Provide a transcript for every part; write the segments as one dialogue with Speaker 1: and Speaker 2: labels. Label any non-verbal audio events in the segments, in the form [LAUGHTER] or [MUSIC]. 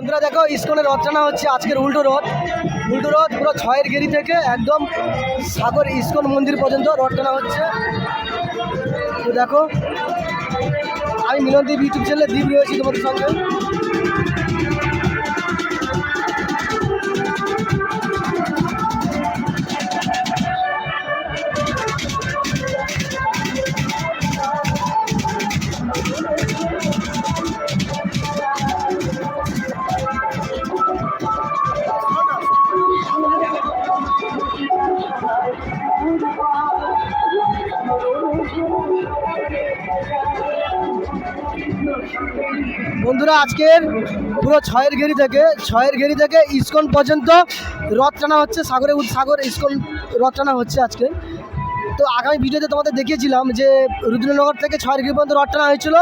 Speaker 1: বন্ধুরা দেখো, ইস্কনের রথ টানা হচ্ছে আজকের উল্টো রথ। উল্টো রথ পুরো ছয়ের গেরি থেকে একদম সাগর ইস্কন মন্দির পর্যন্ত রথ টানা হচ্ছে। দেখো, আমি মিলন দ্বীপ ইউটিউব চ্যানেলে দ্বীপ রয়েছি তোমাদের সঙ্গে। বন্ধুরা, আজকের পুরো ছয়ের ঘেরি থেকে, ছয়ের ঘেরি থেকে ইস্কন পর্যন্ত রথ টানা হচ্ছে, সাগরে সাগর ইস্কন রথ টানা হচ্ছে আজকে। তো আগামী ভিডিওতে তোমাদের দেখিয়েছিলাম যে রুদ্রনগর থেকে ছয়ের ঘেরি পর্যন্ত রথ টানা হয়েছিল।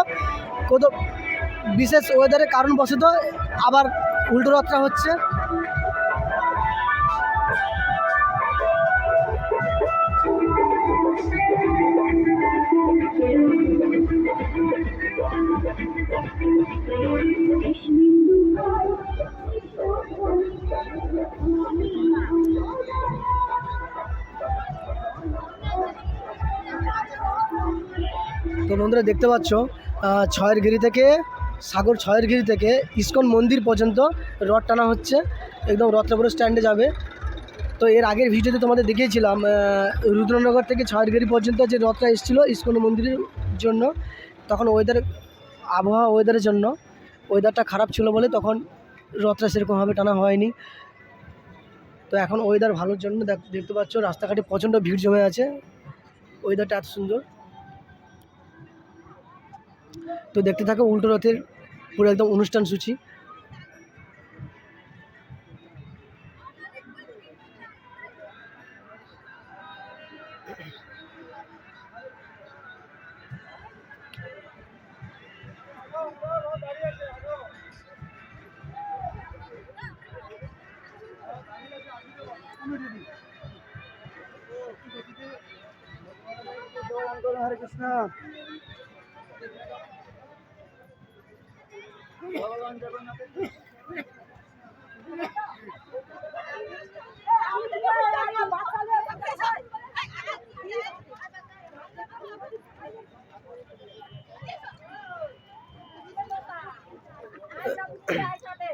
Speaker 1: কত বিশেষ ওয়েদারের কারণবশত আবার উল্টো রথটা হচ্ছে। তো বন্ধুরা দেখতে পাচ্ছ ছয়ের গিরি থেকে, সাগর ছয়ের গিরি থেকে ইস্কন মন্দির পর্যন্ত রথ টানা হচ্ছে, একদম রথটা পুরো স্ট্যান্ডে যাবে। তো এর আগের ভিডিওতে তোমাদের দেখিয়েছিলাম রুদ্রনগর থেকে ছয়ের গিরি পর্যন্ত যে রথটা এসেছিল ইস্কন মন্দিরের জন্য, তখন ওয়েদার আবহাওয়া ওয়েদারের জন্য ওয়েদারটা খারাপ ছিল বলে তখন রথটা সেরকমভাবে টানা হয়নি। তো এখন ওয়েদার ভালোর জন্য দেখ- দেখতে পাচ্ছ রাস্তাঘাটে প্রচণ্ড ভিড় জমে আছে ওয়েদারটা এত সুন্দর। তো দেখতে থাকো উল্টো রথের পুরো একদম অনুষ্ঠান সূচি। হরে কৃষ্ণ।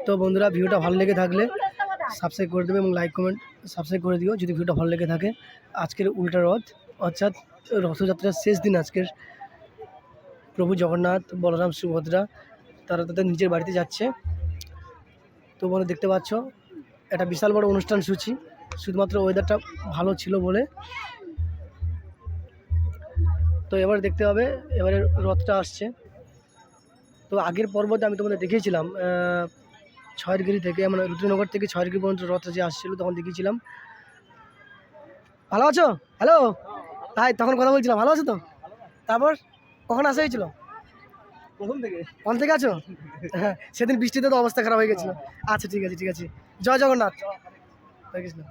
Speaker 1: তো বন্ধুরা ভিডিওটা ভালো লেগে থাকলে সাবস্ক্রাইব করে দেবে এবং লাইক কমেন্ট সাবস্ক্রাইব করে দিও যদি ভিডিওটা ভালো লেগে থাকে। আজকের উল্টা রথ, অর্থাৎ রথযাত্রার শেষ দিন আজকের। প্রভু জগন্নাথ, বলরাম, সুভদ্রা তারা তাদের নিজের বাড়িতে যাচ্ছে। তো বলে, দেখতে পাচ্ছ, একটা বিশাল বড় অনুষ্ঠান সূচি। শুধুমাত্র ওয়েদারটা ভালো ছিল বলে। তো এবার দেখতে হবে এবারে রথটা আসছে। তো আগের পর্বতে আমি তোমাদের দেখিয়েছিলাম ছয়েরগিরি থেকে মানে রুদ্রনগর থেকে ছয়েরগিরি পর্যন্ত রথটা যে আসছিল, তখন দেখিয়েছিলাম। ভালো আছো? হ্যালো হাই তখন কথা বলছিলাম। ভালো আছো তো? তারপর কখন আসা হয়েছিল?
Speaker 2: প্রথম থেকে?
Speaker 1: আছো? [LAUGHS] সেদিন বৃষ্টিতে তো অবস্থা খারাপ হয়ে গেছিল। আচ্ছা ঠিক আছে ঠিক আছে। জয় জগন্নাথ। হরে কৃষ্ণ।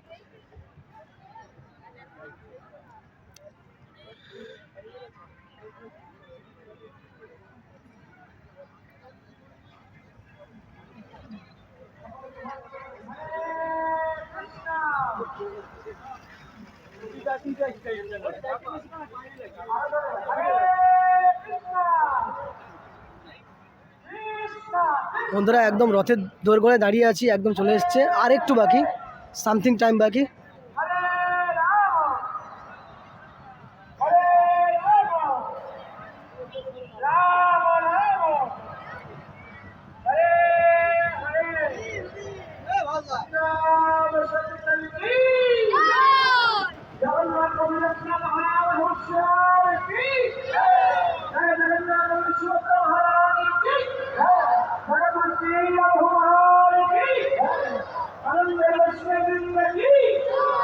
Speaker 1: বন্ধুরা, একদম রথের দোরগোড়ায় দাঁড়িয়ে আছি, একদম চলে এসছে। আর একটু বাকি সামথিং টাইম বাকি।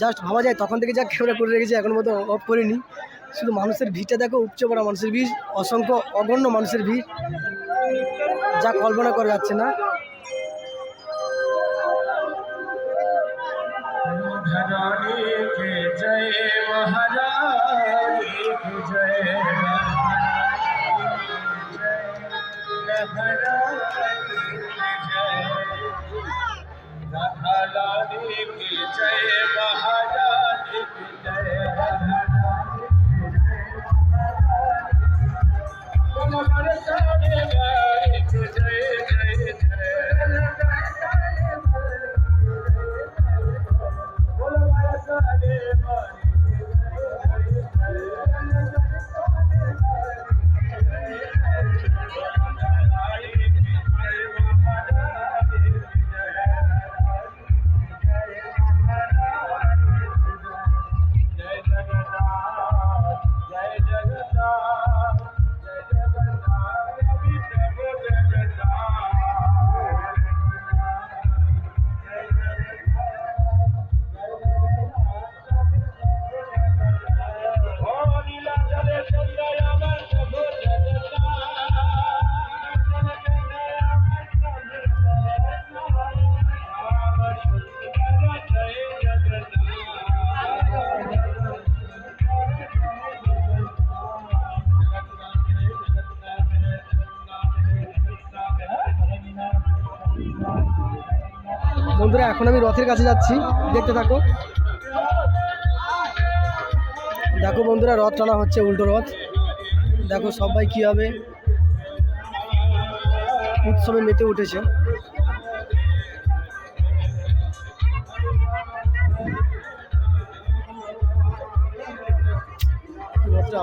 Speaker 1: জাস্ট ভাবা যায়, তখন থেকে যা ক্যামেরা করে রেখেছে এখন মতো অফ করিনি। শুধু মানুষের ভিড়টা দেখো, উপচে পড়া মানুষের ভিড়, অসংখ্য অগণ্য মানুষের ভিড়। যা কল্পনা করা যাচ্ছে না।
Speaker 2: के जय महारानी के
Speaker 1: বন্ধুরা, এখন আমি রথের কাছে যাচ্ছি। দেখতে থাকো। দেখো বন্ধুরা, রথ টানা হচ্ছে উল্টো রথ। দেখো সবাই কী হবে। উৎসবে মেতে উঠেছে। রথটা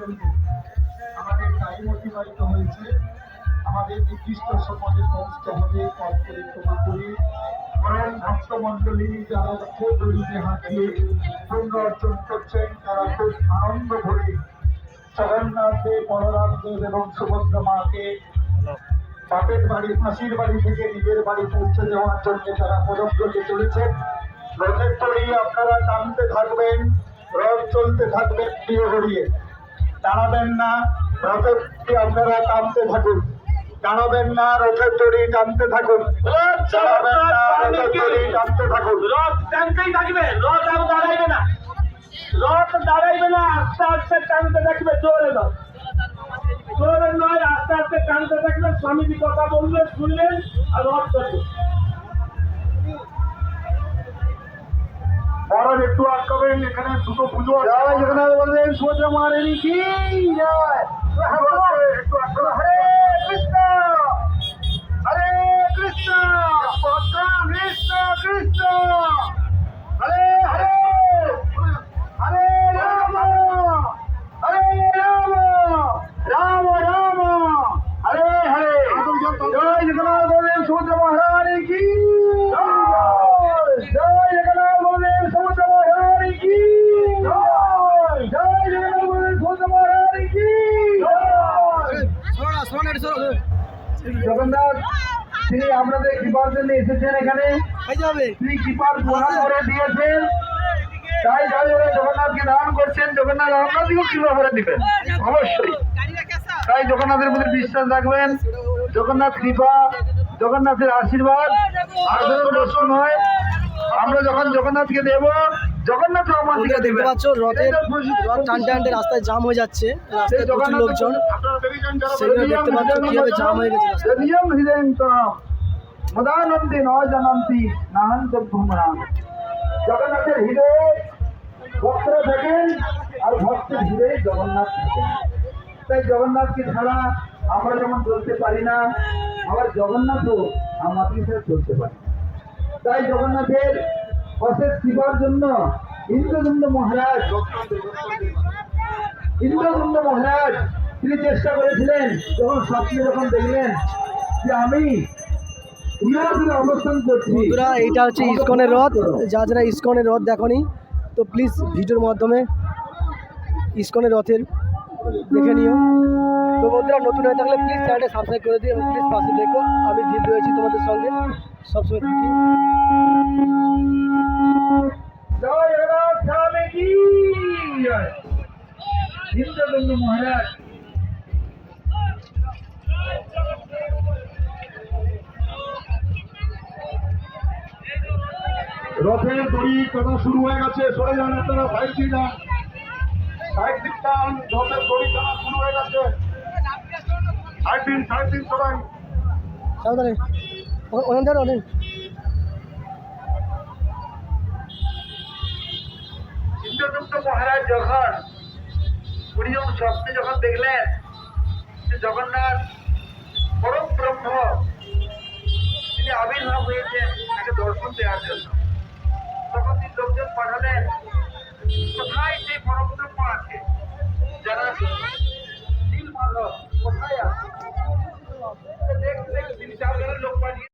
Speaker 1: আসছে
Speaker 3: আমাদের টাইম অতিবাহিত হয়েছে। আমাদের নির্দিষ্ট সময়ে পৌঁছতে হবে পথ পরিক্রমা করে। বরং ভক্তমণ্ডলী যারা দড়িতে হাঁটিয়ে পুণ্য অর্জন করছেন, তারা খুব আনন্দ ভরে জগন্নাথে বলরামদেব এবং সুভদ্রা মাকে বাপের বাড়ি মাসির বাড়ি থেকে নিজের বাড়ি পৌঁছে দেওয়ার জন্য তারা পদব্রতে চলেছেন। রথের তরি আপনারা টানতে থাকবেন, রথ চলতে থাকবেন, প্রিয় গড়িয়ে। দাঁড়াবেন না তরি আপনারা টানতে থাকুন। দাঁড়াবেন না, রথের তরি টানতে থাকুন। দাঁড়াবেন না, রথের তরি টানতে থাকুন।
Speaker 2: রথ টানতেই থাকবে, রথ আর দাঁড়াইবে না। রথ দাঁড়াইবে না, আস্তে আস্তে টানতে থাকবে, জোরে রথ জোরে নয়, আস্তে আস্তে টানতে থাকবে, স্বামীজি কথা বললেন শুনলেন, আর রথ চলবে
Speaker 3: বড় একটু আটকাবেন এখানে দুটো পুজো জয় জগন্নাথ বলবেন সুভদ্রা মারেনি কি? জয় একটু আটকাবেন। জগন্নাথ, তিনি আপনাদের কৃপার জন্য এসেছেন এখানে। তিনি কৃপার গুহা করে দিয়েছেন। তাই যারা জগন্নাথকে দান করছেন। জগন্নাথ আপনাদেরকেও কৃপা করে দিবেন। অবশ্যই। তাই জগন্নাথের প্রতি বিশ্বাস রাখবেন। জগন্নাথ কৃপা, জগন্নাথের আশীর্বাদ। আসল দর্শন হয় আমরা যখন জগন্নাথকে দেব জগন্নাথ
Speaker 1: দেখতে পাচ্ছ রথের রথ টানতে টানতে রাস্তায় জাম হয়ে যাচ্ছে। রাস্তায় প্রচুর লোকজন। সেগুলো দেখতে পাচ্ছ কীভাবে জাম হয়ে গেছে।
Speaker 3: নিয়ম হৃদয়ন্তরাম মদানন্দি ন জানান্তি নাহান্ত ভ্রমণাম জগন্নাথের হৃদয়ে ভক্তরা থাকেন আর ভক্তের হৃদয়ে জগন্নাথ থাকেন তাই জগন্নাথকে ছাড়া আমরা যেমন চলতে পারি না আবার জগন্নাথও আমাদের সাথে চলতে পারি তাই জগন্নাথের অশেষ শিবার জন্য ইন্দ্রদণ্ড মহারাজ ইন্দ্রদণ্ড মহারাজ তিনি চেষ্টা করেছিলেন যখন স্বপ্নে যখন দেখলেন যে আমি
Speaker 1: বন্ধুরা এইটা হচ্ছে ইস্কনের রথ। যা যারা ইসকনের রথ দেখনি তো প্লিজ ভিডিওর মাধ্যমে ইস্কনের রথের দেখে নিও। তো বন্ধুরা নতুন হয়ে থাকলে প্লিজ চ্যানেলটা সাবস্ক্রাইব করে দিও এবং প্লিজ পাশে দেখো। আমি জিত রয়েছি তোমাদের সঙ্গে। সবসময় থাকি।
Speaker 4: জয় রাম স্বামী কি জয়। মহারাজ রথের দড়ি টানা শুরু হয়ে গেছে? সরে যান আপনারা সাইড দিয়ে যান। সাইড দিক টান রথের দড়ি টানা শুরু হয়ে গেছে? সাইড দিন সাইড দিন
Speaker 1: ও- ওখান থেকে
Speaker 3: মহারাজ যখন উনি স্বপ্নে যখন দেখলেন যে জগন্নাথ পরম ব্রহ্ম তিনি আবির্ভাব হয়েছেন তাকে দর্শন দেওয়ার জন্য। তখন তিনি লোকজন পাঠালেন, কোথায় সেই পরম ব্রহ্ম আছে? যারা নীল মাধব কোথায় আছে? দেখতে তিনি চারজনের লোক পাঠিয়ে